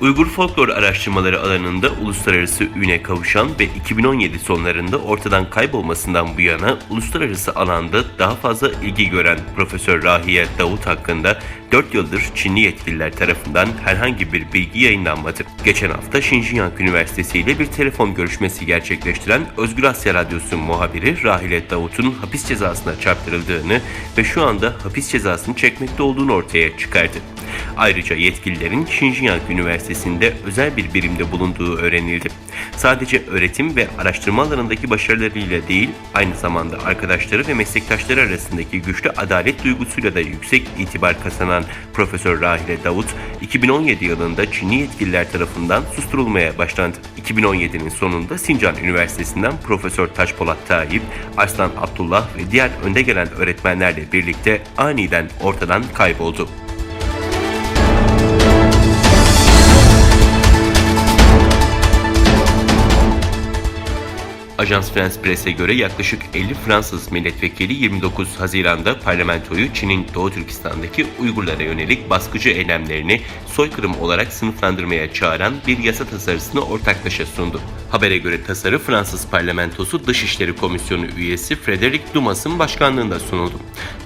Uygur folklor araştırmaları alanında uluslararası üne kavuşan ve 2017 sonlarında ortadan kaybolmasından bu yana uluslararası alanda daha fazla ilgi gören Profesör Rahiye Davut hakkında 4 yıldır Çinli yetkililer tarafından herhangi bir bilgi yayınlanmadı. Geçen hafta Şinjiang Üniversitesi ile bir telefon görüşmesi gerçekleştiren Özgür Asya Radyosu muhabiri Rahile Davut'un hapis cezasına çarptırıldığını ve şu anda hapis cezasını çekmekte olduğunu ortaya çıkardı. Ayrıca yetkililerin Şinjiang Üniversitesi'nde özel bir birimde bulunduğu öğrenildi. Sadece öğretim ve araştırma alanındaki başarılarıyla değil, aynı zamanda arkadaşları ve meslektaşları arasındaki güçlü adalet duygusuyla da yüksek itibar kazanan Profesör Rahile Davut, 2017 yılında Çinli yetkililer tarafından susturulmaya başlandı. 2017'nin sonunda Sincan Üniversitesi'nden Profesör Taşpolat Tayyip, Arslan Abdullah ve diğer önde gelen öğretmenlerle birlikte aniden ortadan kayboldu. Ajans France Press'e göre yaklaşık 50 Fransız milletvekili 29 Haziran'da parlamentoyu Çin'in Doğu Türkistan'daki Uygurlara yönelik baskıcı eylemlerini soykırım olarak sınıflandırmaya çağıran bir yasa tasarısını ortaklaşa sundu. Habere göre tasarı Fransız parlamentosu Dışişleri Komisyonu üyesi Frédéric Dumas'ın başkanlığında sunuldu.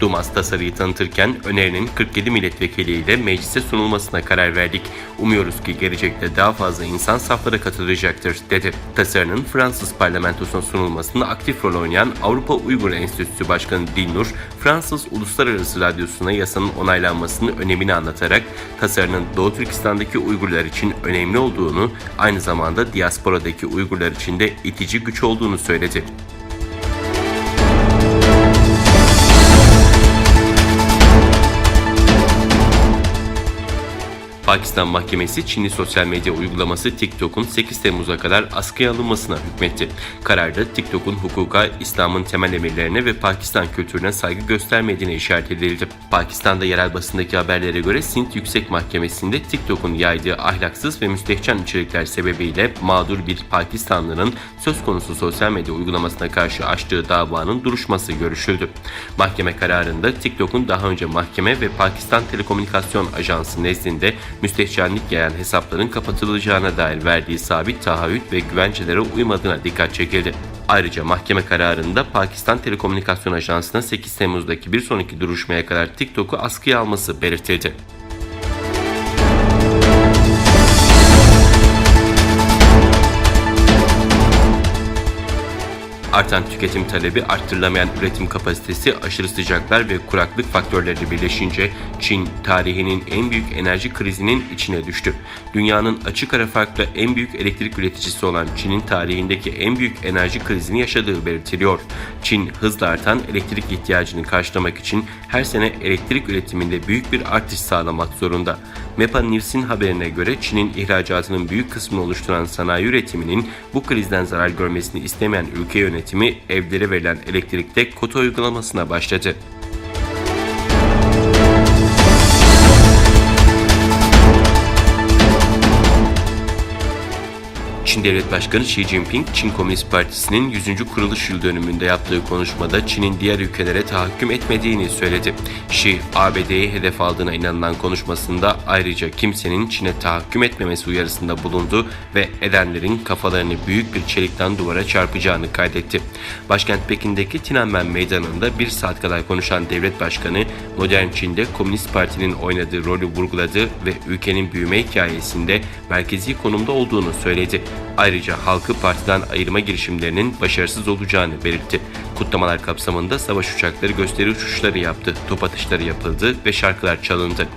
Dumas tasarıyı tanıtırken önerinin 47 milletvekiliyle meclise sunulmasına karar verdik. Umuyoruz ki gelecekte daha fazla insan saflara katılacaktır dedi. Tasarının Fransız parlamentosuna sunulmasında aktif rol oynayan Avrupa Uygur Enstitüsü Başkanı Dilnur, Fransız Uluslararası Radyosu'na yasanın onaylanmasının önemini anlatarak tasarının Doğu Türkistan'daki Uygurlar için önemli olduğunu, aynı zamanda diasporadaki Uygurlar için de itici güç olduğunu söyledi. Pakistan Mahkemesi Çinli sosyal medya uygulaması TikTok'un 8 Temmuz'a kadar askıya alınmasına hükmetti. Kararda TikTok'un hukuka, İslam'ın temel emirlerine ve Pakistan kültürüne saygı göstermediğine işaret edildi. Pakistan'da yerel basındaki haberlere göre Sint Yüksek Mahkemesi'nde TikTok'un yaydığı ahlaksız ve müstehcen içerikler sebebiyle mağdur bir Pakistanlı'nın söz konusu sosyal medya uygulamasına karşı açtığı davanın duruşması görüşüldü. Mahkeme kararında TikTok'un daha önce mahkeme ve Pakistan Telekomünikasyon Ajansı nezdinde müstehcenlik yayan hesapların kapatılacağına dair verdiği sabit taahhüt ve güvencelere uymadığına dikkat çekildi. Ayrıca mahkeme kararında Pakistan Telekomünikasyon Ajansı'na 8 Temmuz'daki bir sonraki duruşmaya kadar TikTok'u askıya alması belirtildi. Artan tüketim talebi, arttırılamayan üretim kapasitesi, aşırı sıcaklar ve kuraklık faktörleri birleşince Çin tarihinin en büyük enerji krizinin içine düştü. Dünyanın açık ara farklı en büyük elektrik üreticisi olan Çin'in tarihindeki en büyük enerji krizini yaşadığı belirtiliyor. Çin hızla artan elektrik ihtiyacını karşılamak için her sene elektrik üretiminde büyük bir artış sağlamak zorunda. MEPA News'in haberine göre Çin'in ihracatının büyük kısmını oluşturan sanayi üretiminin bu krizden zarar görmesini istemeyen ülke yönetimi evlere verilen elektrikte kota uygulamasına başladı. Çin Devlet Başkanı Xi Jinping, Çin Komünist Partisi'nin 100. kuruluş yıl dönümünde yaptığı konuşmada Çin'in diğer ülkelere tahakküm etmediğini söyledi. Xi, ABD'yi hedef aldığına inanılan konuşmasında ayrıca kimsenin Çin'e tahakküm etmemesi uyarısında bulundu ve edenlerin kafalarını büyük bir çelikten duvara çarpacağını kaydetti. Başkent Pekin'deki Tiananmen Meydanı'nda bir saat kadar konuşan devlet başkanı, modern Çin'de Komünist Parti'nin oynadığı rolü vurguladı ve ülkenin büyüme hikayesinde merkezi konumda olduğunu söyledi. Ayrıca halkı partiden ayırma girişimlerinin başarısız olacağını belirtti. Kutlamalar kapsamında savaş uçakları gösteri uçuşları yaptı, top atışları yapıldı ve şarkılar çalındı.